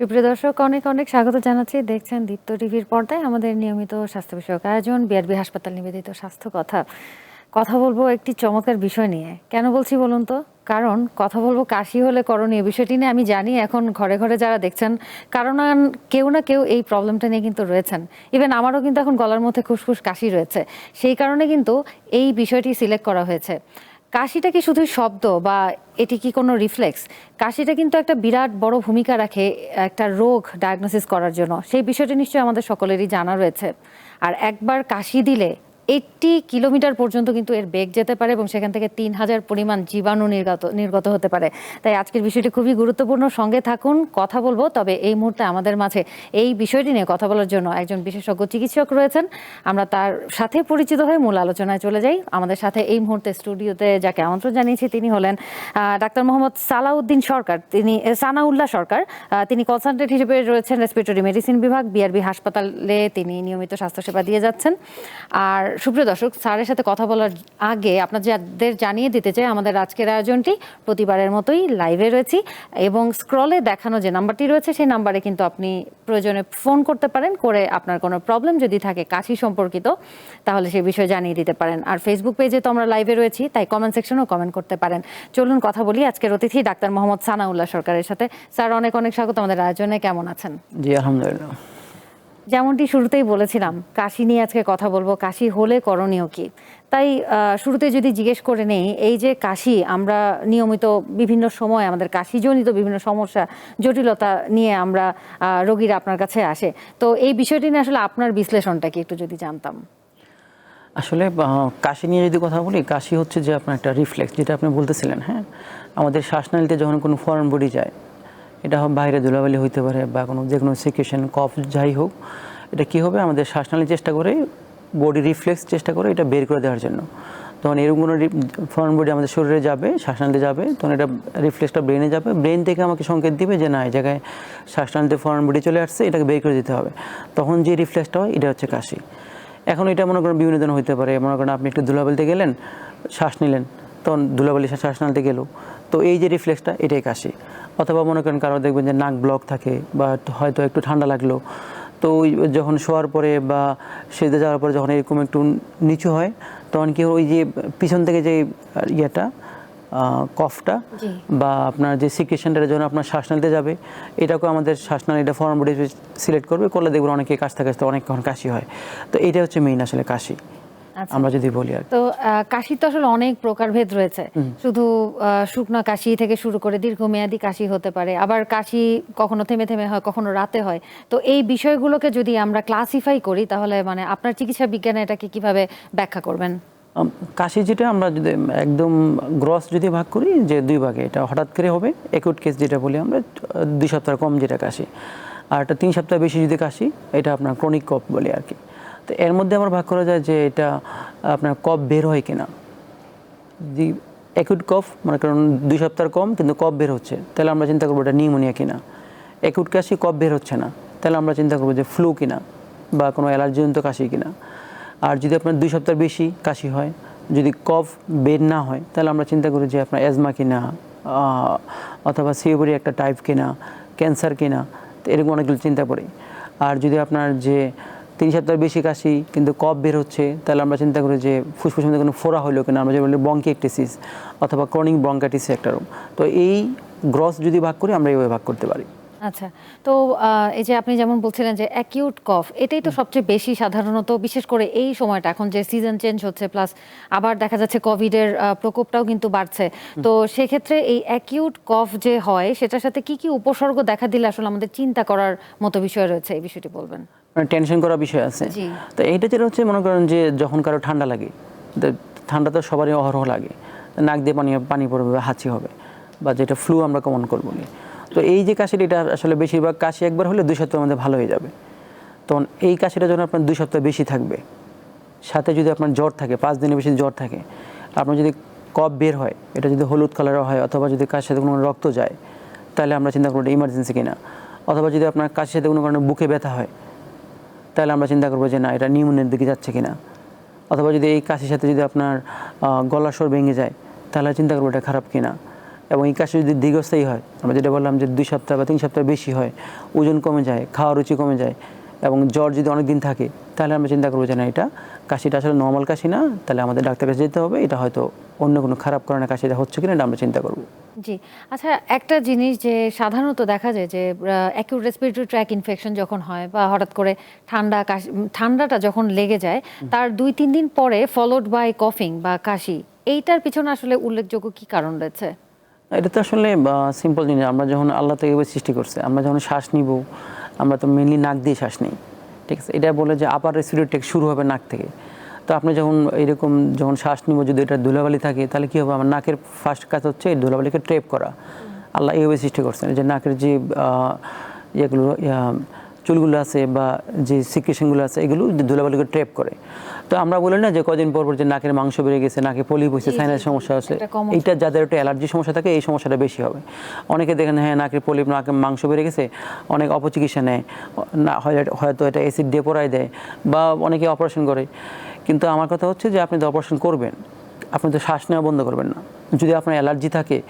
সুপ্রিয় দর্শক, অনেক অনেক স্বাগত জানাচ্ছি। দেখছেন দীপ্ত টিভির পর্দায় আমাদের নিয়মিত স্বাস্থ্য বিষয়ক আয়োজন, বিআরবি হাসপাতাল নিবেদিত স্বাস্থ্য কথা। কথা বলব একটি চমৎকার বিষয় নিয়ে। কেন বলছি বলুন তো? কারণ কথা বলব কাশি হলে করণীয় বিষয়টি নিয়ে আমি জানি, এখন ঘরে ঘরে যারা দেখছেন কারণ কেউ না কেউ এই প্রবলেমটা নিয়ে কিন্তু রয়েছেন। ইভেন আমারও কিন্তু এখন গলার মধ্যে খুসখুস কাশি রয়েছে। সেই কারণে কিন্তু এই বিষয়টি সিলেক্ট করা হয়েছে। কাশিটা কি শুধু শব্দ বা এটি কি কোনো রিফ্লেক্স? কাশিটা কিন্তু একটা বিরাট বড় ভূমিকা রাখে একটা রোগ ডায়াগনোসিস করার জন্য। সেই বিষয়টি নিশ্চয়ই আমাদের সকলেরই জানা রয়েছে। আর একবার কাশি দিলে এইটটি কিলোমিটার পর্যন্ত কিন্তু এর বেগ যেতে পারে এবং সেখান থেকে তিন হাজার পরিমাণ জীবাণু নির্গত নির্গত হতে পারে। তাই আজকের বিষয়টি খুবই গুরুত্বপূর্ণ। সঙ্গে থাকুন, কথা বলব, তবে এই মুহূর্তে আমাদের মাঝে এই বিষয়টি নিয়ে কথা বলার জন্য একজন বিশেষজ্ঞ চিকিৎসক রয়েছেন। আমরা তার সাথে পরিচিত হয়ে মূল আলোচনায় চলে যাই। আমাদের সাথে এই মুহূর্তে স্টুডিওতে যাকে আমন্ত্রণ জানিয়েছি তিনি হলেন ডাক্তার মোহাম্মদ সালাউদ্দিন সরকার। তিনি সানাউল্লাহ সরকার। তিনি কনসালটেন্ট হিসেবে রয়েছেন রেসপিরেটরি মেডিসিন বিভাগ বিআরবি হাসপাতালে তিনি নিয়মিত স্বাস্থ্যসেবা দিয়ে যাচ্ছেন। আর সুপ্রিয় দর্শক, স্যারের সাথে কথা বলার আগে আপনাদের জানিয়ে দিতে চাই, আমাদের আজকের আয়োজনটি প্রতিবারের মতোই লাইভে রয়েছি এবং স্ক্রলে দেখানো যে নাম্বারটি রয়েছে, সেই নাম্বারে কিন্তু আপনি প্রয়োজনে ফোন করতে পারেন, করে আপনার কোনো প্রবলেম যদি থাকে কাশি সম্পর্কিত, তাহলে সেই বিষয়ে জানিয়ে দিতে পারেন। আর ফেসবুক পেজে তো আমরা লাইভে রয়েছি, তাই কমেন্ট সেকশনেও কমেন্ট করতে পারেন। চলুন কথা বলি আজকের অতিথি, ডাক্তার মোহাম্মদ সানাউল্লাহ সরকারের সাথে। স্যার, অনেক অনেক স্বাগত আমাদের আয়োজনে, কেমন আছেন? জি, আলহামদুলিল্লাহ। যেমনটি শুরুতেই বলেছিলাম, কাশি নিয়ে আজকে কথা বলব, কাশি হলে করণীয় কি? তাই শুরুতে যদি জিজ্ঞেস করে নেই, এই যে কাশি, আমরা নিয়মিত বিভিন্ন সময় আমাদের কাশিজনিত বিভিন্ন সমস্যা, জটিলতা নিয়ে আমরা রোগীরা আপনার কাছে আসে। তো এই বিষয়টি নিয়ে আসলে আপনার বিশ্লেষণটা কি একটু যদি জানতাম? আসলে কাশি নিয়ে যদি কথা বলি, কাশি হচ্ছে যে আপনার একটা রিফ্লেক্স, যেটা আপনি বলতেছিলেন হ্যাঁ? আমাদের শ্বাসনালীতে যখন কোনো ফরেন বডি যায় এটা বাইরে ধুলাবালি হইতে পারে বা কোনো যে কোনো সিকুয়েশন কফ যাই হোক, এটা কী হবে? আমাদের শ্বাসনালী চেষ্টা করে বডি রিফ্লেক্স চেষ্টা করে এটা বের করে দেওয়ার জন্য। তখন এরকম কোনো ফরেন বডি আমাদের শরীরে যাবে, শ্বাসনালীতে যাবে, তখন এটা রিফ্লেক্সটা ব্রেনে যাবে। ব্রেন থেকে আমাকে সংকেত দিবে যে না, এই জায়গায় শ্বাসনালীতে ফরেন বডি চলে আসছে, এটাকে বের করে দিতে হবে। তখন যে রিফ্লেক্সটা হয়, এটা হচ্ছে কাশি। এখন এটা মনে করেন বিভিন্ন ধরনের হতে পারে। মনে করেন আপনি একটু ধুলাবালিতে গেলেন, শ্বাস নিলেন, তখন ধুলাবালি শ্বাস নালতে গেল। তো এই যে রিফ্লেক্সটা এটাই কাশি। অথবা মনে করেন কারও দেখবেন যে নাক ব্লক থাকে বা হয়তো একটু ঠান্ডা লাগল তো ওই যখন শোয়ার পরে বা সেদে যাওয়ার পরে যখন এরকম একটু নিচু হয় তখন কি ওই যে পিছন থেকে যে ইয়েটা কফটা বা আপনার যে সিকুয়েশনটা যখন আপনার শ্বাসনালীতে যাবে এটাকেও আমাদের শ্বাসনালীটা ফর্ম বডি সিলেক্ট করবে করলে দেখবেন অনেকে কাশতে কাশতে অনেকক্ষণ কাশি হয় তো এটা হচ্ছে মেইন আসলে কাশি। আমরা যদি বলি আর তো কাশির তো আসলে অনেক প্রকারভেদ রয়েছে। শুধু শুকনা কাশি থেকে শুরু করে দীর্ঘমেয়াদী কাশি হতে পারে আবার কাশি কখনো থেমে থেমে হয় কখনো রাতে হয়। তো এই বিষয়গুলোকে যদি আমরা ক্লাসিফাই করি তাহলে মানে আপনার চিকিৎসা বিজ্ঞানে এটাকে কীভাবে ব্যাখ্যা করবেন? কাশি যেটা আমরা যদি একদম গ্রস যদি ভাগ করি যে দুই ভাগে এটা হঠাৎ করে হবে একুট কেস যেটা বলি আমরা দুই সপ্তাহ কম যেটা কাশি। আর একটা তিন সপ্তাহ বেশি যদি কাশি এটা আপনার ক্রনিক কফ বলি আর কি। তো এর মধ্যে আমার ভাগ করা যায় যে এটা আপনার কফ বের হয় কিনা। যদি অ্যাকুট কফ মানে কারণ দুই সপ্তাহ কম, কিন্তু কফ বের হচ্ছে। তাহলে আমরা চিন্তা করব এটা নিউমোনিয়া কিনা। অ্যাকুট কাশি কফ বের হচ্ছে না। তাহলে আমরা চিন্তা করব যে ফ্লু কিনা, বা কোনো অ্যালার্জিজনিত কাশি কিনা। আর যদি আপনার দুই সপ্তাহ বেশি কাশি হয়, যদি কফ বের না হয়, তাহলে আমরা চিন্তা করি যে আপনার অ্যাজমা কিনা অথবা সিওবরি একটা টাইপ কিনা ক্যান্সার কিনা এরকম অনেকগুলো চিন্তা করি। আর যদি আপনার যে তিন সপ্তাহ বেশি কাশি কিন্তু কফ বের হচ্ছে তাহলে আমরা চিন্তা করি যে ফুসফুসের মধ্যে কোনো ফোড়া হলো কিনা আমরা যে বলি বঙ্কিএকটিসিস অথবা ক্রনিক ব্রঙ্কাইটিস একটা রোগ। তো এই গ্রস যদি ভাগ করি আমরা এইভাবে ভাগ করতে পারি। আচ্ছা তো এই যে আপনি যেমন বলছিলেন যে অ্যাকিউট কফ এটাই তো সবচেয়ে বেশি সাধারণত বিশেষ করে এই সময়টা এখন যে সিজন চেঞ্জ হচ্ছে প্লাস আবার দেখা যাচ্ছে কোভিডের প্রকোপটাও কিন্তু বাড়ছে। তো সেক্ষেত্রে এই অ্যাকিউট কফ যে হয় সেটার সাথে কি কি উপসর্গ দেখা দিলে আসলে আমাদের চিন্তা করার মতো বিষয় রয়েছে এই বিষয়টি বলবেন? টেনশন করা বিষয় আছে। তো এইটা যেটা হচ্ছে মনে করেন যে যখন কারও ঠান্ডা লাগে ঠান্ডা তো সবারই অহরহ লাগে। নাক দিয়ে পানি পানি পড়বে বা হাঁচি হবে বা যেটা ফ্লু আমরা কমন করব তো এই যে কাশিটা এটা আসলে বেশিরভাগ কাশি একবার হলে দুই সপ্তাহের মধ্যে ভালো হয়ে যাবে। তখন এই কাশিটা যখন আপনার দুই সপ্তাহ বেশি থাকবে সাথে যদি আপনার জ্বর থাকে পাঁচ দিনের বেশি জ্বর থাকে আপনার যদি কফ বের হয় এটা যদি হলুদ কালারের হয় অথবা যদি কাশির সাথে কোনো রক্ত যায় তাহলে আমরা চিন্তা করব এটা ইমার্জেন্সি কিনা। অথবা যদি আপনার কাশির সাথে কোনো কারণে বুকে ব্যথা হয় তাহলে আমরা চিন্তা করব যে না, এটা নিউমোনিয়ার দিকে যাচ্ছে কিনা। অথবা যদি এই কাশির সাথে যদি আপনার গলা স্বর ভেঙে যায়, তাহলে চিন্তা করব এটা খারাপ কিনা। এবং এই কাশি যদি দীর্ঘস্থায়ী হয়, আমরা যেটা বললাম যে দুই সপ্তাহ বা তিন সপ্তাহ বেশি হয়, ওজন কমে যায়, খাওয়া রুচি কমে যায় এবং জ্বর যদি অনেক দিন থাকে তাহলে আমরা চিন্তা করব যে না এটা কাশিটা আসলে নর্মাল কাশি না তাহলে আমাদের ডাক্তার কাছে যেতে হবে এটা হয়তো অন্য কোনো খারাপ কারণে কাশিটা হচ্ছে কিনা এটা আমরা চিন্তা করব। জি আচ্ছা একটা জিনিস যে সাধারণত দেখা যায় যে অ্যাকিউট রেসপিরেটরি ট্র্যাক ইনফেকশন যখন হয় বা হঠাৎ করে ঠান্ডা কাশি ঠান্ডাটা যখন লেগে যায় তার দুই তিন দিন পরে ফলোড বাই কফিং বা কাশি এইটার পিছনে আসলে উল্লেখযোগ্য কি কারণ রয়েছে? এটা তো আসলে সিম্পল জিনিস আমরা যখন আল্লাহ থেকে সৃষ্টি করছে আমরা যখন শ্বাস নিব আমরা তো মেনলি নাক দিয়ে শ্বাস নিই, ঠিক আছে? এটা বলে যে আপার রেসপিরেটরি শুরু হবে নাক থেকে। তো আপনি যখন এরকম যখন শ্বাস নিব, যদি এটা ধুলাবালি থাকে, তাহলে কী হবে? আমার নাকের ফার্স্ট কাজ হচ্ছে এই ধুলাবালিকে ট্রেপ করা। আল্লাহ এইভাবে সৃষ্টি করছেন। যে নাকের যে ইয়েগুলো চুলগুলো আছে বা যে সিকুয়েশনগুলো আছে, এগুলো ধুলাবালিকে ট্রেপ করে। তো আমরা বলি না যে কদিন পর পর যে নাকের মাংস বেড়ে গেছে নাকে পলি হয়েছে সাইনাস সমস্যা আছে এইটা যাদের একটা অ্যালার্জি সমস্যা থাকে এই সমস্যাটা বেশি হবে। অনেকে দেখেন হ্যাঁ নাকের পলিপ নাকের মাংস বেড়ে গেছে অনেক অপচিকিৎসা নেয় না হয়- হয়তো এটা অ্যাসিড দিয়ে দেয় বা অনেকে অপারেশন করে। কিন্তু আমার কথা হচ্ছে যে আপনি তো অপারেশন করবেন আপনি তো শ্বাস নেওয়া বন্ধ করবেন না। যদি আপনার অ্যালার্জি থাকে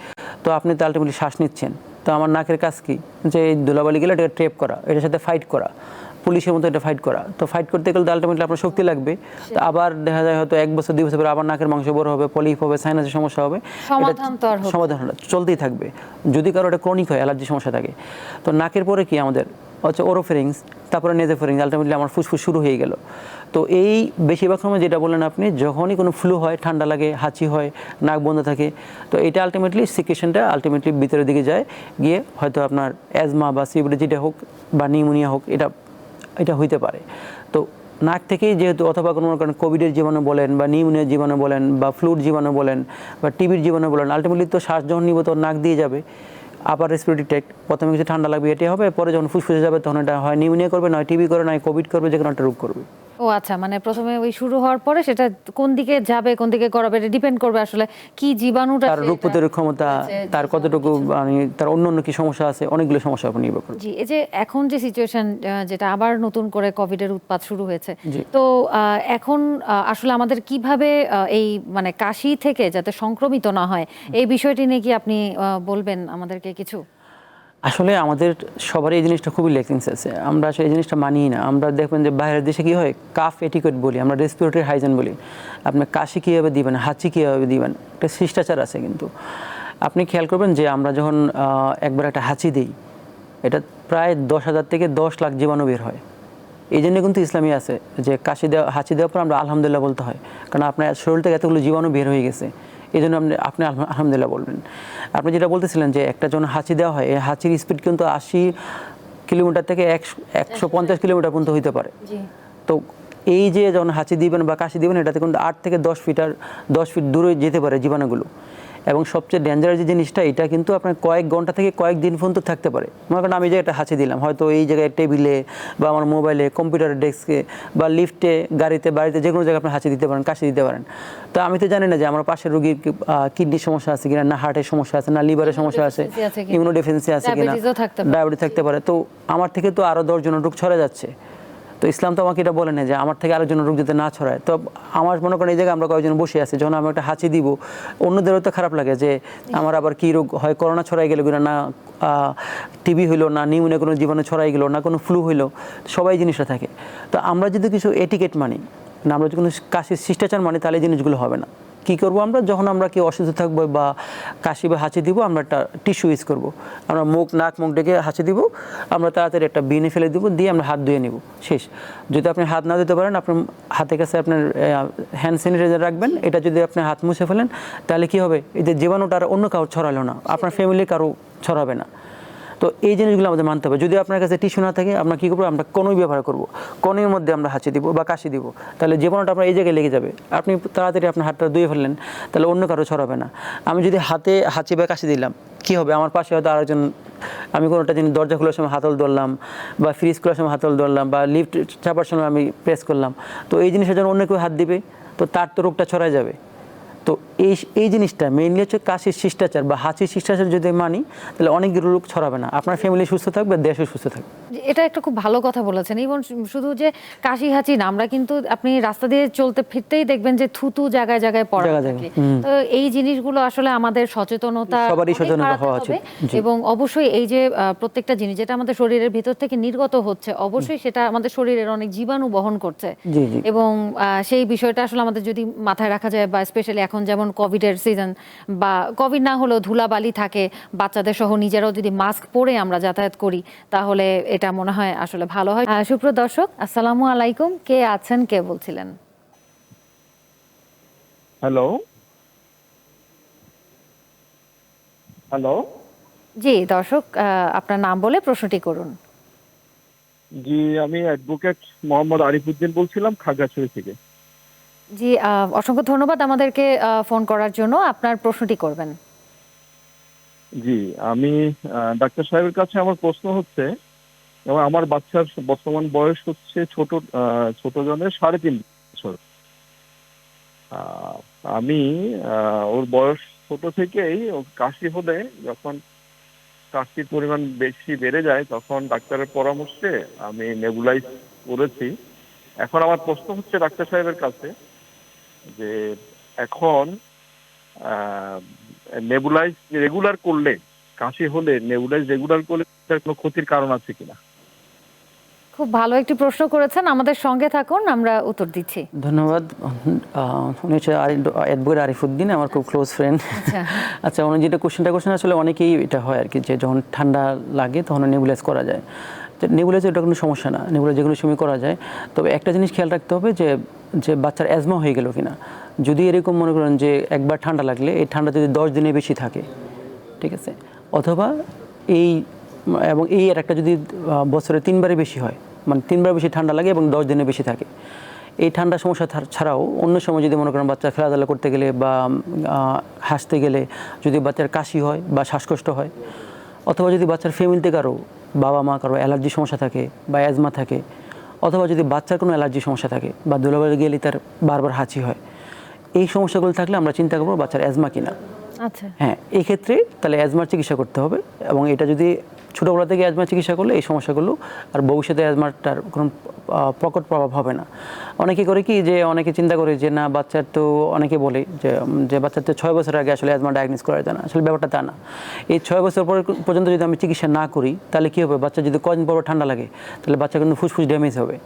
তো আপনি তো আলটিমেটলি শ্বাস নিচ্ছেন। তো আমার নাকের কাজ কি? যে এই ধুলাবালি গেলে এটাকে ট্রেপ করা এটার সাথে ফাইট করা। পুলিশের মতো এটা ফাইট করা। তো ফাইট করতে গেলে তো আলটিমেটলি আপনার শক্তি লাগবে। তো আবার দেখা যায় হয়তো এক বছর দুই বছর পরে আবার নাকের মাংস বড় হবে পলিপ হবে সাইনাসের সমস্যা হবে। সমাধান চলতেই থাকবে। যদি কারও এটা ক্রনিক হয় অ্যালার্জি সমস্যা থাকে। তো নাকের পরে কি আমাদের? হচ্ছে ওরোফেরিংস তারপরে নেজোফেরিংস আলটিমেটলি আমার ফুসফুস শুরু হয়ে গেল। তো এই বেশিরভাগ সময় যেটা বললেন আপনি যখনই কোনো ফ্লু হয় ঠান্ডা লাগে হাঁচি হয় নাক বন্ধ থাকে তো এটা আলটিমেটলি সিকুয়েশনটা আলটিমেটলি ভিতরের দিকে যায়। গিয়ে হয়তো আপনার অ্যাজমা বা সিবিডি যেটা হোক বা নিউমোনিয়া হোক এটা এটা হইতে পারে। তো নাক থেকেই যেহেতু অথবা কোনো করেন কোভিডের জীবনে বলেন বা নিউমোনিয়ার জীবনে বলেন বা ফ্লুর জীবনে বলেন বা টিবির জীবনে বলেন আলটিমেটলি তো শ্বাস যখন নিব তো নাক দিয়ে যাবে আপার রেসপিরেটরি টেক প্রথমে কিছু ঠান্ডা লাগবে এটাই হবে পরে যখন ফুসফুসে যাবে তখন এটা হয় নিউমোনিয়া করবে নয় টিবি করে নয় কোভিড করবে যে কোনো একটা রোগ করবে। ও আচ্ছা মানে প্রথমে ওই শুরু হওয়ার পরে সেটা কোন দিকে যাবে কোন দিকে করাবে এটা ডিপেন্ড করবে আসলে কি জীবাণুটা তার রোগ প্রতিরোধ ক্ষমতা তার কতটুকু মানে তার অন্য অন্য কি সমস্যা আছে অনেকগুলো সমস্যার উপর নির্ভর করবে জি এই যে এখন যে সিচুয়েশন যেটা আবার নতুন করে কোভিডের উৎপাত শুরু হয়েছে তো আহ, এখন আসলে আমাদের কীভাবে এই মানে কাশি থেকে যাতে সংক্রমিত না হয় এই বিষয়টি নিয়ে কি আপনি বলবেন আমাদেরকে কিছু? আসলে আমাদের সবারই এই জিনিসটা খুবই লেকিংস আছে। আমরা আসলে এই জিনিসটা মানি না। আমরা দেখবেন যে বাইরের দেশে কী হয়? কাফ এটিকেট বলি, আমরা রেসপিরেটরি হাইজেন বলি। আপনি কাশি কীভাবে দিবেন, হাঁচি কীভাবে দিবেন, একটা শিষ্টাচার আছে কিন্তু। আপনি খেয়াল করবেন যে আমরা যখন একবার একটা হাঁচি দিই, এটা প্রায় দশ হাজার থেকে দশ লাখ জীবাণু বের হয়। এই জন্য কিন্তু ইসলামী আছে যে কাশি দেওয়া, হাঁচি দেওয়ার পর আমরা আলহামদুলিল্লাহ বলতে হয়। কারণ আপনার শরীর থেকে এতগুলো জীবাণু বের হয়ে গেছে। এই জন্য আপনি আপনি আলহা- আলহামদুলিল্লাহ বলবেন। আপনি যেটা বলতেছিলেন যে একটা যখন হাঁচি দেওয়া হয় এই হাঁচির স্পিড কিন্তু আশি কিলোমিটার থেকে একশো একশো পঞ্চাশ কিলোমিটার পর্যন্ত হইতে পারে। তো এই যে যখন হাঁচি দিবেন বা কাশি দিবেন এটাতে কিন্তু আট থেকে দশ ফিটার দশ ফিট দূরে যেতে পারে জীবাণুগুলো। এবং সবচেয়ে ডেঞ্জারাস যে জিনিসটা এটা কিন্তু আপনার কয়েক ঘণ্টা থেকে কয়েক দিন পর্যন্ত থাকতে পারে মনে করেন আমি যে একটা হাঁচি দিলাম হয়তো এই জায়গায় টেবিলে বা আমার মোবাইলে কম্পিউটারের ডেস্কে বা লিফটে গাড়িতে বাড়িতে যে কোনো জায়গায় আপনি হাঁচি দিতে পারেন কাশি দিতে পারেন তো আমি তো জানি না যে আমার পাশের রুগীর কিডনির সমস্যা আছে কিনা না হার্টের সমস্যা আছে না লিভারের সমস্যা আছে কিনা? ইমিউনোডেফিসিয়েন্সি আছে কিনা Diabetes থাকতে পারে। ডায়াবেটিস থাকতে পারে তো আমার থেকে তো আরও দশজনের রোগ ছড়া যাচ্ছে তো ইসলাম তো আমাকে এটা বলে না যে আমার থেকে আরেকজন রোগ যাতে না ছড়ায়। তো আমার মনে করেন এই জায়গায় আমরা কয়েকজন বসে আছি, যখন আমি একটা হাঁচি দিব, অন্যদেরও তো খারাপ লাগে যে আমার আবার কী রোগ হয়, করোনা ছড়াই গেল কিনা, না টিবি হইল, না নিউনে কোনো জীবাণু ছড়াই গেলো, না, কোনো ফ্লু হইল, সবাই জিনিসটা থাকে। তো আমরা যদি কিছু এটিকেট মানি, না, আমরা যদি কোনো কাশির শিষ্টাচার মানি, তাহলে জিনিসগুলো হবে না। কি করব আমরা? যখন আমরা কেউ অসুস্থ থাকব বা কাশি বা হাঁচি দিব, আমরা একটা টিস্যু ইউজ করব। আমরা মুখ, নাক, মুখ ডেকে হাঁচি দিব, আমরা তাড়াতাড়ি একটা বিনে ফেলে দিব, দিয়ে আমরা হাত ধুয়ে নিব। শেষ। যদি আপনি হাত না দিতে পারেন, আপনার হাতের কাছে আপনার হ্যান্ড স্যানিটাইজার রাখবেন, এটা যদি আপনি হাত মুছে ফেলেন, তাহলে কি হবে? যে জীবাণুটা আর অন্য কারও ছড়ালো না। আপনার ফ্যামিলি কারও ছড়াবে না। তো এই জিনিসগুলো আমাদের মানতে হবে। যদি আপনার কাছে টিস্যু না থাকে, আমরা কী করব? আমরা কোনোই ব্যবহার করব। কোনের মধ্যে আমরা হাঁচি দিব বা কাশি দিব। তাহলে জীবাণুটা আপনার এই জায়গায় লেগে যাবে। আপনি তাড়াতাড়ি আপনার হাতটা ধুয়ে ফেললেন, তাহলে অন্য কারও ছড়াবে না। আমি যদি হাতে হাঁচি বা কাশি দিলাম, কি হবে? আমার পাশে হয়তো আরেকজন, আমি কোনোটা জিনিস দরজা খোলার সময় হাতল ধরলাম বা ফ্রিজ খোলার সময় হাতল ধরলাম বা লিফট চাপার সময় আমি প্রেস করলাম। তো এই জিনিসের জন্য অন্য কেউ হাত দিবে, তো তার তো রোগটা ছড়ায় যাবে। তো এই এই জিনিসটা মেইনলি হচ্ছে কাশির শিষ্টাচার বা হাঁচির শিষ্টাচার যদি মানি তাহলে অনেকগুলো রোগ ছড়াবে না। আপনার ফ্যামিলি সুস্থ থাকবে দেশও সুস্থ থাকবে। এটা একটা খুব ভালো কথা বলেছেন। এবং শুধু যে কাশি হাঁচি না আমরা কিন্তু আপনি রাস্তা দিয়ে চলতে ফিরতেই দেখবেন যে থুতু জায়গায় জায়গায় পড়া থাকে। তো এই জিনিসগুলো আসলে আমাদের সচেতনতা সবারই অনেক সচেতন হওয়া উচিত। এবং অবশ্যই এই যে প্রত্যেকটা জিনিস যেটা আমাদের শরীরের ভিতর থেকে নির্গত হচ্ছে অবশ্যই সেটা আমাদের শরীরের অনেক জীবাণু বহন করছে। এবং আহ, সেই বিষয়টা আসলে আমাদের যদি মাথায় রাখা যায় বা স্পেশালি এখন যেমন কোভিডের সিজন বা কোভিড না হলেও ধুলাবালি থাকে বাচ্চাদের সহ নিজেরাও যদি মাস্ক পরে আমরা যাতায়াত করি তাহলে এটা মনে হয় আসলে ভালো হয়। আহ, সুপ্রিয় দর্শক আসসালামু আলাইকুম। কে আছেন কে বলছিলেন? হ্যালো হ্যালো জি দর্শক আপনার নাম বলে প্রশ্নটি করুন। জি আমি অ্যাডভোকেট মোহাম্মদ আরিফুদ্দিন বলছিলাম খাগড়াছড়ি থেকে। জি অসংখ্য ধন্যবাদ আমাদেরকে ফোন করার জন্য। আপনার প্রশ্নটি করবেন। জি, আমি ডাক্তার সাহেবের কাছে আমার প্রশ্ন হচ্ছে, এবং আমার বাচ্চার বর্তমান বয়স হচ্ছে ছোট ছোট জনের সাড়ে তিন বছর। আমি ওর বয়স ছোট থেকেই কাশি হলে যখন কাশির পরিমাণ বেশি বেড়ে যায়, তখন ডাক্তারের পরামর্শে আমি নেবুলাইজ করেছি। এখন আমার প্রশ্ন হচ্ছে ডাক্তার সাহেবের কাছে যে এখন নেবুলাইজ রেগুলার করলে কাশি হলে নেবুলাইজ রেগুলার করলে তার কোনো ক্ষতির কারণ আছে কিনা? খুব ভালো একটি প্রশ্ন করেছেন। আমাদের সঙ্গে থাকুন আমরা উত্তর দিচ্ছি। ধন্যবাদ। আহ, উনি হচ্ছে অ্যাডভোকেট আরিফুদ্দিন আমার খুব ক্লোজ ফ্রেন্ড আচ্ছা। আচ্ছা উনি যেটা কোশ্চেনটা করছেন আসলে অনেকেই এটা হয় আর কি যে যখন ঠান্ডা লাগে তখন নেবুলাইজ করা যায়। নেবুলাইজ এটা কোনো সমস্যা না নেবুলাইজ যে কোনো সময় করা যায়। তবে একটা জিনিস খেয়াল রাখতে হবে যে যে বাচ্চার অ্যাজমা হয়ে গেল কিনা। যদি এরকম মনে করেন যে একবার ঠান্ডা লাগলে, এই ঠান্ডা যদি দশ দিনে বেশি থাকে, ঠিক আছে? অথবা এই, এবং এই আর একটা যদি বছরে তিনবারে বেশি হয় মানে তিনবার বেশি ঠান্ডা লাগে এবং দশ দিনে বেশি থাকে। এই ঠান্ডা সমস্যা ছাড়- ছাড়াও অন্য সময় যদি মনে করেন বাচ্চা খেলাধুলা করতে গেলে বা হাসতে গেলে যদি বাচ্চার কাশি হয় বা শ্বাসকষ্ট হয়, অথবা যদি বাচ্চার ফ্যামিলিতে কারও বাবা মা কারও অ্যালার্জি সমস্যা থাকে বা অ্যাজমা থাকে অথবা যদি বাচ্চার কোনো অ্যালার্জি সমস্যা থাকে বা দুলাবাড়ি গেলে তার বারবার হাঁচি হয় এই সমস্যাগুলো থাকলে আমরা চিন্তা করব বাচ্চার অ্যাজমা কিনা। আচ্ছা। হ্যাঁ এই ক্ষেত্রে তাহলে অ্যাজমার চিকিৎসা করতে হবে এবং এটা যদি ছোটোবেলা থেকে অ্যাজমার চিকিৎসা করলে এই সমস্যাগুলো আর ভবিষ্যতে অ্যাজমারটার কোনো প্রকট প্রভাব হবে না। অনেকে করে কি যে, অনেকে চিন্তা করে যে, না, বাচ্চার তো অনেকে বলে যে যে বাচ্চার তো ছয় বছর আগে আসলে অ্যাজমা ডায়াগনোস করা যায় না। আসলে ব্যাপারটা তা না। এই ছয় বছর পর পর্যন্ত যদি আমি চিকিৎসা না করি, তাহলে কী হবে? বাচ্চা যদি কদিন পর ঠান্ডা লাগে, তাহলে বাচ্চা কিন্তু ফুসফুস ড্যামেজ হবে।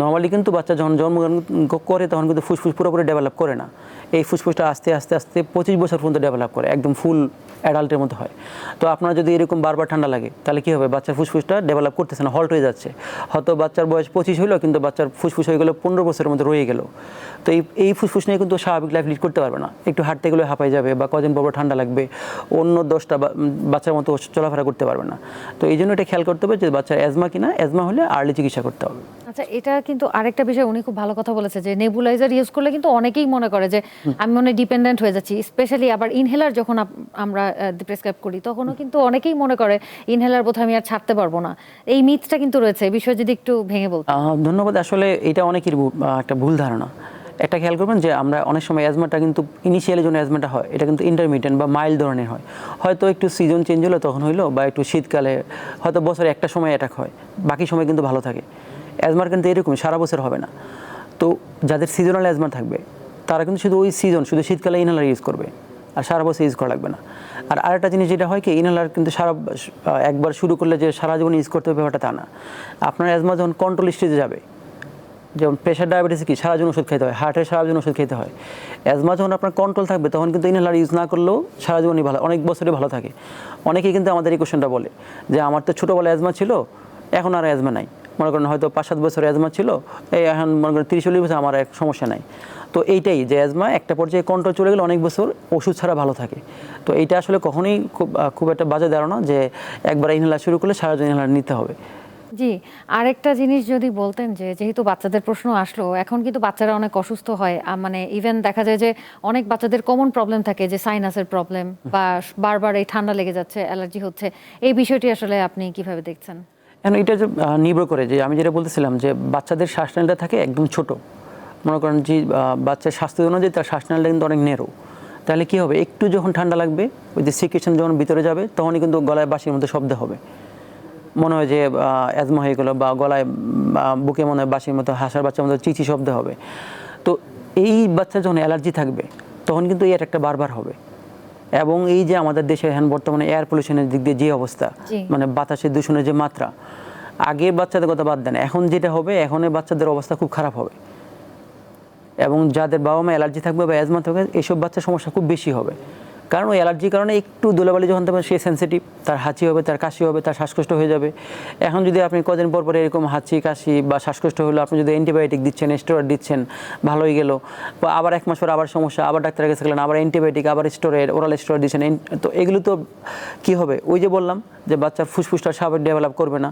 নর্মালি কিন্তু বাচ্চা যখন জন্মগ্রহণ করে, তখন কিন্তু ফুসফুস পুরোপুরি ডেভেলপ করে না। এই ফুসফুসটা আস্তে আস্তে আস্তে পঁচিশ বছর পর্যন্ত ডেভেলপ করে, একদম ফুল অ্যাডাল্টের মতো হয়। তো আপনার যদি এরকম বারবার ঠান্ডা লাগে, তাহলে কী হবে? বাচ্চার ফুসফুসটা ডেভেলপ করতেছে না হল্ট হয়ে যাচ্ছে। হয়তো বাচ্চার বয়স পঁচিশ হলো কিন্তু বাচ্চার ফুসফুস হয়ে গেলো পনেরো বছরের মধ্যে রয়ে গেল। তো এই এই ফুসফুস নিয়ে কিন্তু স্বাভাবিক লাইফ লিড করতে পারবে না। একটু হাঁটতে গেলে হাঁপাই যাবে বা কদিন পর ঠান্ডা লাগবে, অন্য দশটা বাচ্চার মতো চলাফেরা করতে পারবে না। তো এই জন্য এটা খেয়াল করতে হবে যে বাচ্চার অ্যাজমা কিনা অ্যাজমা হলে আর্লি চিকিৎসা করতে হবে। আচ্ছা এটা কিন্তু আরেকটা বিষয়, উনি খুব ভালো কথা বলেছে যে নেবুলাইজার ইউজ করলে কিন্তু অনেকেই মনে করে যে আমি মনে ডিপেন্ডেন্ট হয়ে যাচ্ছি স্পেশালি আবার ইনহেলার যখন আমরা প্রেসক্রাইব করি, তখনও কিন্তু অনেকেই মনে করে ইনহেলার বোধহয় আমি আর ছাড়তে পারব না। এই মিথটা কিন্তু রয়েছে, এই বিষয়ে যদি একটু ভেঙে বলতে। ধন্যবাদ, আসলে এটা অনেকের একটা ভুল ধারণা। একটা খেয়াল করবেন যে আমরা অনেক সময় অ্যাজমাটা কিন্তু ইনিশিয়ালি যখন অ্যাজমাটা হয়, এটা কিন্তু ইন্টারমিডিয়েন্ট বা মাইল্ড ধরনের হয়। হয়তো একটু সিজন চেঞ্জ হলো, তখন হইল, বা একটু শীতকালে হয়তো বছরে একটা সময় অ্যাটাক হয়, বাকি সময় কিন্তু ভালো থাকে। অ্যাজমার কিন্তু এরকমই, সারা বছর হবে না। তো যাদের সিজনাল অ্যাজমা থাকবে তারা কিন্তু শুধু ওই সিজন শুধু শীতকালে ইনহেলার ইউজ করবে। আর সারা বছর ইউজ করা লাগবে না। আর আরেকটা জিনিস যেটা হয় কি ইনহেলার কিন্তু সারা একবার শুরু করলে যে সারা জীবন ইউজ করতে হবে ব্যাপারটা তা না। আপনার অ্যাজমা যখন কন্ট্রোল স্টেজে যাবে, যেমন প্রেশার ডায়াবেটিস কি, সারা জীবন ওষুধ খেতে হয় হার্টের সারা জীবন ওষুধ খেতে হয়। অ্যাজমা যখন আপনার কন্ট্রোল থাকবে, তখন কিন্তু ইনহেলার ইউজ না করলেও সারা জীবনই ভালো, অনেক বছরই ভালো থাকে। অনেকেই কিন্তু আমাদের এই কোশ্চেনটা বলে, যে আমার তো ছোটোবেলায় অ্যাজমা ছিল, এখন আর অ্যাজমা নাই। মনে করেন হয়তো পাঁচ সাত বছর অ্যাজমা ছিল, এই এখন মনে করেন তিরিশ চল্লিশ বছর আমার এক সমস্যা নাই। তো এইটাই যে অ্যাজমা একটা পর্যায়ে কন্ট্রোল চলে গেলে অনেক বছর ওষুধ ছাড়া ভালো থাকে। তো এইটা আসলে কখনোই খুব খুব একটা বাজে ধারণা যে একবার ইনহেলার শুরু করলে সারা ইনহেলার নিতে হবে। জি, আরেকটা জিনিস যদি বলতেন যে, যেহেতু বাচ্চাদের প্রশ্ন আসলো, এখন কিন্তু বাচ্চারা অনেক অসুস্থ হয় মানে ইভেন দেখা যায় যে অনেক বাচ্চাদের কমন প্রবলেম থাকে যে সাইনাসের প্রবলেম বা বারবার এই ঠান্ডা লেগে যাচ্ছে অ্যালার্জি হচ্ছে। এই বিষয়টি আসলে আপনি কীভাবে দেখছেন? এখন এটা যে নির্ভর করে যে, আমি যেটা বলতেছিলাম যে, বাচ্চাদের শ্বাসনালীটা থাকে একদম ছোট। মনে করেন যে বাচ্চার স্বাস্থ্য অনুযায়ী তার শ্বাসনালীটা কিন্তু অনেক নেরো তাহলে কী হবে? একটু যখন ঠান্ডা লাগবে, ওই যে সিকুয়েশন যখন ভিতরে যাবে, তখনই কিন্তু গলায় বাঁশির মধ্যে শব্দ হবে। মনে হয় যে অ্যাজমা হয়ে গেলো বা গলায় বুকে মনে হয় বাঁশির মতো হাসার বাচ্চার মতো চিচি শব্দ হবে। তো এই বাচ্চা যখন অ্যালার্জি থাকবে, তখন কিন্তু এই একটা বারবার হবে। এবং এই যে আমাদের দেশে এখন বর্তমানে এয়ার পলিউশনের দিক দিয়ে যে অবস্থা মানে বাতাসের দূষণের যে মাত্রা আগে বাচ্চাদের কথা বাদ দেন এখন যেটা হবে এখন বাচ্চাদের অবস্থা খুব খারাপ হবে। এবং যাদের বাবা মা অ্যালার্জি থাকবে বা অ্যাজমা থাকবে এইসব বাচ্চার সমস্যা খুব বেশি হবে। কারণ ওই অ্যালার্জির কারণে একটু ধুলাবালি যখন থাকবে, সে সেন্সিটিভ তার হাঁচি হবে, তার কাশি হবে, তার শ্বাসকষ্ট হয়ে যাবে। এখন যদি আপনি কদিন পর পর এরকম হাঁচি, কাশি বা শ্বাসকষ্ট হলো, আপনি যদি অ্যান্টিবায়োটিক দিচ্ছেন স্টেরয়েড দিচ্ছেন, ভালোই গেল। বা আবার এক মাস পর আবার সমস্যা, আবার ডাক্তারের কাছে গেলেন, আবার অ্যান্টিবায়োটিক আবার স্টেরয়েড ওরাল স্টেরয়েড দিচ্ছেন। তো এগুলো তো কী হবে? ওই যে বললাম যে বাচ্চার ফুসফুসটা স্বাভাবিক ডেভেলপ করবে না।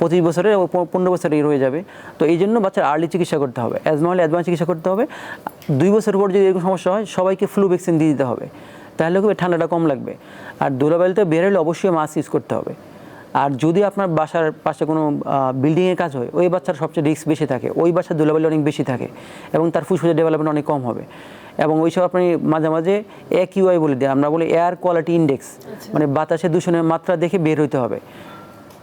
পঁচিশ বছরে পনেরো বছরে রয়ে যাবে। তো এই জন্য বাচ্চার আর্লি চিকিৎসা করতে হবে। অ্যাজমা হলে অ্যাডভান্স চিকিৎসা করতে হবে। দুই বছর পর যদি এরকম সমস্যা হয় সবাইকে ফ্লু ভ্যাকসিন দিয়ে দিতে হবে। তাহলে খুব ঠান্ডাটা কম লাগবে। আর দূরাবালিতে বের হলে অবশ্যই মাস্ক ইউজ করতে হবে। আর যদি আপনার বাসার পাশে কোনো বিল্ডিংয়ের কাজ হয় ওই বাচ্চার সবচেয়ে রিস্ক বেশি থাকে। ওই বাচ্চার ধুলাবালি অনেক বেশি থাকে এবং তার ফুসফুসের ডেভেলপমেন্ট অনেক কম হবে। এবং ওইসব আপনি মাঝে মাঝে এক ইউআই বলে দিই আমরা বলি এয়ার কোয়ালিটি ইন্ডেক্স মানে বাতাসে দূষণের মাত্রা দেখে বের হইতে হবে।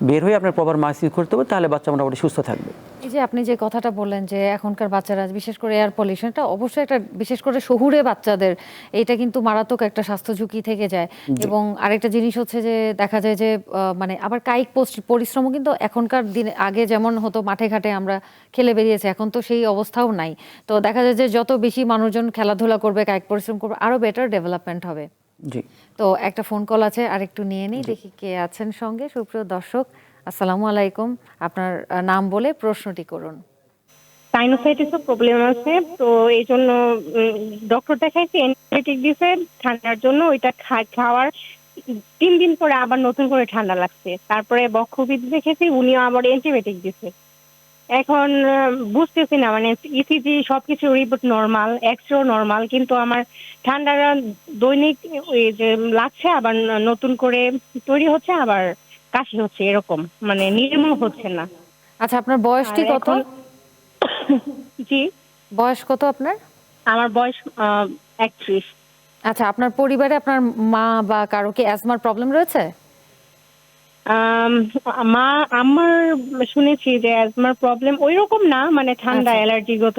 বের হয়ে আপনার প্রপার মাস্ক ইউজ করতে হবে তাহলে বাচ্চা মোটামুটি সুস্থ থাকবে। এই যে আপনি যে কথাটা বললেন যে এখনকার বাচ্চারা বিশেষ করে এয়ার পলিউশনটা অবশ্যই একটা বিশেষ করে শহুরে বাচ্চাদের এটা কিন্তু মারাত্মক একটা স্বাস্থ্য ঝুঁকি থেকে যায়। এবং আরেকটা জিনিস হচ্ছে যে দেখা যায় যে মানে আবার কায়িক পরিশ- পরিশ্রমও কিন্তু এখনকার দিনে আগে যেমন হতো মাঠে ঘাটে আমরা খেলে বেরিয়েছি এখন তো সেই অবস্থাও নাই। তো দেখা যায় যে যত বেশি মানুষজন খেলাধুলা করবে কায়িক পরিশ্রম করবে আরও বেটার ডেভেলপমেন্ট হবে। জি। তো একটা ফোন কল আছে আর একটু নিয়ে নিই দেখি কে আছেন সঙ্গে। সুপ্রিয় দর্শক আসসালামু আলাইকুম। আপনার নাম বলে প্রশ্নটি করুন। সাইনোসাইটিসও প্রবলেম আছে তো এই জন্য ডক্টর দেখাইছি অ্যান্টিবায়োটিক দিছে ঠান্ডার জন্য ওইটা খা- খাওয়ার তিন দিন পরে আবার নতুন করে ঠান্ডা লাগছে। তারপরে বক্ষবিদ দেখেছি উনিও আবার অ্যান্টিবায়োটিক দিছে এখন বুঝতেছি না মানে ইসিজি সবকিছু রিপোর্ট নর্মাল এক্সরেও নর্মাল কিন্তু আমার ঠান্ডাটা দৈনিক ওই যে লাগছে আবার নতুন করে তৈরি হচ্ছে আবার কাশি হচ্ছে এরকম মানে নির্মূল হচ্ছে না। আচ্ছা আপনার বয়সটি কত? জি। বয়স কত আপনার? আমার বয়স একত্রিশ। আচ্ছা আপনার পরিবারে আপনার মা বা কারও কি অ্যাজমার প্রবলেম রয়েছে? মা আমার শুনেছি যে অ্যাজমার প্রবলেম ওই রকম না মানে ঠান্ডা আচ্ছা। অ্যালার্জিগত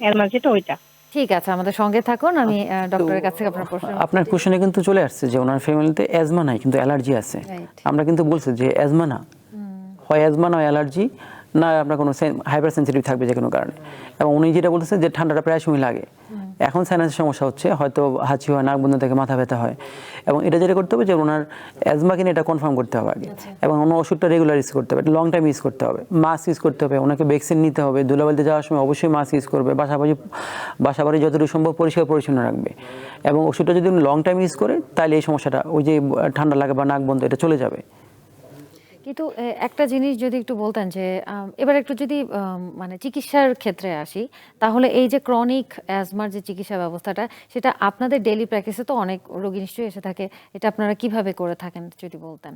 অ্যাজমা যেটা ওইটা। ঠিক আছে আমাদের সঙ্গে থাকুন আমি ডক্টরের কাছ থেকে আপনার প্রশ্ন আপনার কোশ্চেনে কিন্তু চলে আসছে যে ওনার ফ্যামিলিতে অ্যাজমা নাই কিন্তু অ্যালার্জি আছে। আমরা কিন্তু বলছি যে অ্যাজমা না। হয় অ্যাজমা না অ্যালার্জি না আপনার কোনো হাইপার সেন্সিটিভ থাকবে যে কোনো কারণে। এবং উনি যেটা বলতেছে যে ঠান্ডাটা প্রায় সময় লাগে। এখন সাইনাসের সমস্যা হচ্ছে হয়তো হাঁচি হয় নাক বন্ধ থেকে মাথা ব্যথা হয়। এবং এটা যেটা করতে হবে যে ওনার অ্যাজমা কিনে এটা কনফার্ম করতে হবে আগে। এবং ওনার ওষুধটা রেগুলার ইউজ করতে হবে লং টাইম ইউজ করতে হবে। মাস্ক ইউজ করতে হবে ওনাকে ভ্যাকসিন নিতে হবে। ধুলাবালিতে যাওয়ার সময় অবশ্যই মাস্ক ইউজ করবে। বাসাবাড়ি বাসাবাড়ি যতটুকু সম্ভব পরিষ্কার পরিচ্ছন্ন রাখবে। এবং ওষুধটা যদি লং টাইম ইউজ করে তাহলে এই সমস্যাটা ওই যে ঠান্ডা লাগে বা নাক বন্ধ এটা চলে যাবে। কিন্তু একটা জিনিস যদি একটু বলতেন যে এবার একটু যদি মানে চিকিৎসার ক্ষেত্রে আসি, তাহলে এই যে ক্রনিক অ্যাজমার যে চিকিৎসা ব্যবস্থাটা, সেটা আপনাদের ডেলি প্র্যাকটিসে তো অনেক রোগী নিশ্চয়ই এসে থাকে, এটা আপনারা কীভাবে করে থাকেন যদি বলতেন?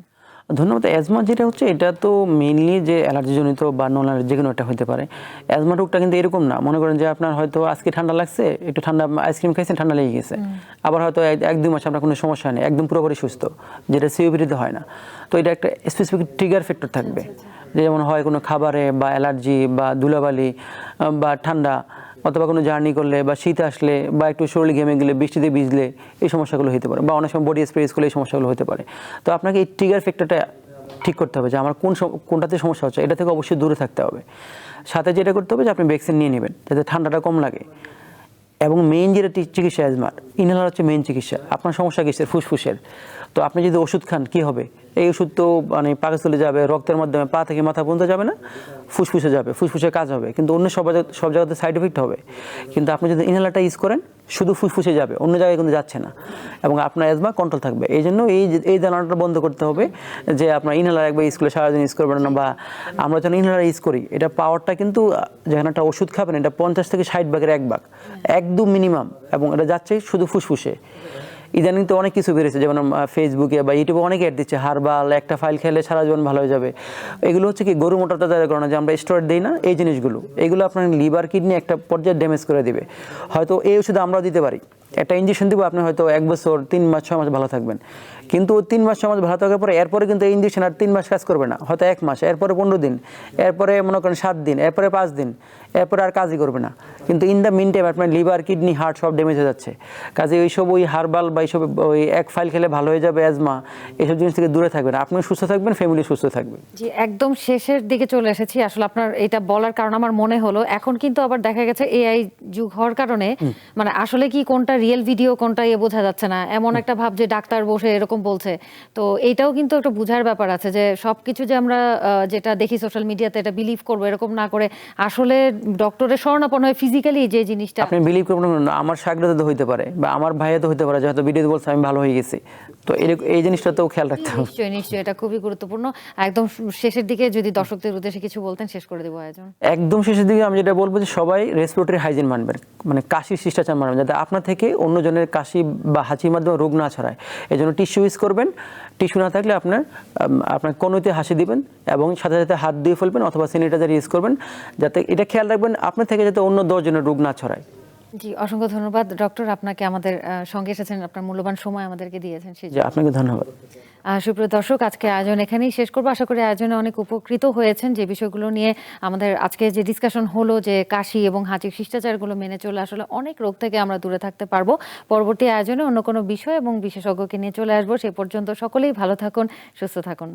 ধন্যবাদ অ্যাজমা যেটা হচ্ছে এটা তো মেনলি যে অ্যালার্জি জনিত বা নন অ্যালার্জি যে কোনো একটা হতে পারে। অ্যাজমা রোগটা কিন্তু এরকম না। মনে করেন যে আপনার হয়তো আজকে ঠান্ডা লাগছে একটু ঠান্ডা আইসক্রিম খাইছেন ঠান্ডা লেগে গেছে। আবার হয়তো এক- দুই মাস আপনার কোনো সমস্যা নেই একদম পুরোপুরি সুস্থ যেটা সিওপিডিতে হয় না। তো এটা একটা স্পেসিফিক ট্রিগার ফ্যাক্টর থাকবে। যে যেমন হয় কোনো খাবারে বা অ্যালার্জি বা ধুলাবালি বা ঠান্ডা অথবা কোনো জার্নি করলে বা শীত আসলে বা একটু শরীর ঘেমে গেলে, বৃষ্টিতে ভিজলে এই সমস্যাগুলো হতে পারে বা অনেক সময় বডি স্প্রে করলে এই সমস্যাগুলো হতে পারে। তো আপনাকে এই ট্রিগার ফ্যাক্টরটা ঠিক করতে হবে যে আমার কোন কোনটাতে সমস্যা হচ্ছে, এটা থেকে অবশ্যই দূরে থাকতে হবে। সাথে যেটা করতে হবে যে আপনি ভ্যাকসিন নিয়ে নেবেন, যাতে ঠান্ডাটা কম লাগে। এবং মেইন যেটা চিকিৎসা অ্যাজমার ইনহেলার হচ্ছে মেইন চিকিৎসা। আপনার সমস্যা কিসের ফুসফুসের। তো আপনি যদি ওষুধ খান, কি হবে? এই ওষুধ তো মানে পাকে চলে যাবে, রক্তের মাধ্যমে পা থেকে মাথা পর্যন্ত যাবে না, ফুসফুসে যাবে, ফুসফুসে কাজ হবে, কিন্তু অন্য সব সব জায়গাতে সাইড এফেক্ট হবে। কিন্তু আপনি যদি ইনহেলারটা ইউজ করেন, শুধু ফুসফুসে যাবে, অন্য জায়গায় কিন্তু যাচ্ছে না। এবং আপনার অ্যাজমা কন্ট্রোল থাকবে। এই জন্য এই এই ধারণাটা বন্ধ করতে হবে যে, আপনার ইনহেলার একবার করলে সারাদিন ইউজ করবেন না, বা আমরা যখন ইনহেলার ইউজ করি, এটা পাওয়ারটা কিন্তু, যখন একটা ওষুধ খাবেন, এটা পঞ্চাশ থেকে ষাট ভাগের এক ভাগ একদম মিনিমাম এবং এটা যাচ্ছে শুধু ফুসফুসে। ইদানিং তো অনেক কিছু বেরিয়েছে, যেমন ফেসবুকে বা ইউটিউবে অনেক অ্যাড দিচ্ছে, হারবাল, একটা ফাইল খেলে সারা জীবন ভালো হয়ে যাবে। এগুলো হচ্ছে কি, গরু মোটা তাদের কারণে যে আমরা স্টোরেট দিই না, এই জিনিসগুলো। এগুলো আপনার লিভার কিডনি একটা পর্যায়ে ড্যামেজ করে দিবে। হয়তো এই ওষুধ আমরা দিতে পারি। একটা ইঞ্জেকশন দিব আপনি হয়তো এক বছর তিন মাস ছয় মাস ভালো থাকবেন। কিন্তু ওই তিন মাস ছয় মাস ভালো থাকার পরে এরপরে কিন্তু এই ইঞ্জেকশন আর তিন মাস কাজ করবে না। হয়তো এক মাস এরপরে পনেরো দিন এরপরে মনে করেন সাত দিন এরপরে পাঁচ দিন এরপরে আর কাজই করবে না। কিন্তু ইন দ্য মিন টাইম আপনার লিভার কিডনি হার্ট সব ড্যামেজ হয়ে যাচ্ছে। কাজে ওইসব ওই হার্বাল বা এইসব ওই এক ফাইল খেলে ভালো হয়ে যাবে অ্যাজমা এইসব জিনিস থেকে দূরে থাকবেন। আপনি সুস্থ থাকবেন ফ্যামিলি সুস্থ থাকবে। জি একদম শেষের দিকে চলে এসেছি। আসলে আপনার এটা বলার কারণ আমার মনে হলো। এখন কিন্তু আবার দেখা গেছে এআই যুগ হওয়ার কারণে মানে আসলে কি কোনটা রিয়েল ভিডিও কোনটা বোঝা যাচ্ছে না। এমন একটা ভাব যে ডাক্তার বসে এরকম বলছে। তো এইটাও কিন্তু একটা বোঝার ব্যাপার আছে যে সবকিছু যে আমরা যেটা দেখি সোশ্যাল মিডিয়াতে এটা বিলিভ করব এরকম না করে আসলে ডক্টরের শরণাপন্ন হয় ফিজিক্যালি যে জিনিসটা আপনি বিলিভ করবেন না আমার সাগরে তো হইতে পারে বা আমার ভাইয়া তো হইতে পারে যে হয়তো ভিডিওতে বলছে আমি ভালো হয়ে গেছি। তো এই জিনিসটা তো খেয়াল রাখতে হবে। নিশ্চয়ই নিশ্চয়ই এটা খুবই গুরুত্বপূর্ণ। একদম শেষের দিকে যদি দর্শকদের উদ্দেশ্যে কিছু বলতেন শেষ করে দেবো আয়োজন। একদম শেষের দিকে আমি যেটা বলব যে সবাই রেসপিরেটরি হাইজিন মানবেন। মানে কাশির শিষ্টাচার মানবেন যাতে আপনার থেকে অন্যজনের কাশি বা হাঁচির মাধ্যমে রোগ না ছড়ায়। এই জন্য টিস্যু ইউজ করবেন। টিস্যু না থাকলে আপনার আপনার কনুতে হাসি দিবেন এবং সাথে সাথে হাত দিয়ে ফেলবেন অথবা স্যানিটাইজার ইউজ করবেন। যাতে এটা খেয়াল রাখবেন, আপনার থেকে যাতে অন্য দশজনের রোগ না ছড়ায়। জি অসংখ্য ধন্যবাদ। ডক্টর আপনাকে আমাদের সঙ্গে এসেছেন আপনার মূল্যবান সময় আমাদেরকে দিয়েছেন যে আপনাকে ধন্যবাদ। সুপ্রিয় দর্শক আজকে আয়োজন এখানেই শেষ করব। আশা করি আয়োজনে অনেক উপকৃত হয়েছেন। যে বিষয়গুলো নিয়ে আমাদের আজকে যে ডিসকাশন হলো যে কাশি এবং হাঁচির শিষ্টাচারগুলো মেনে চলে আসলে অনেক রোগ থেকে আমরা দূরে থাকতে পারব। পরবর্তী আয়োজনে অন্য কোনো বিষয় এবং বিশেষজ্ঞকে নিয়ে চলে আসব। সে পর্যন্ত সকলেই ভালো থাকুন সুস্থ থাকুন।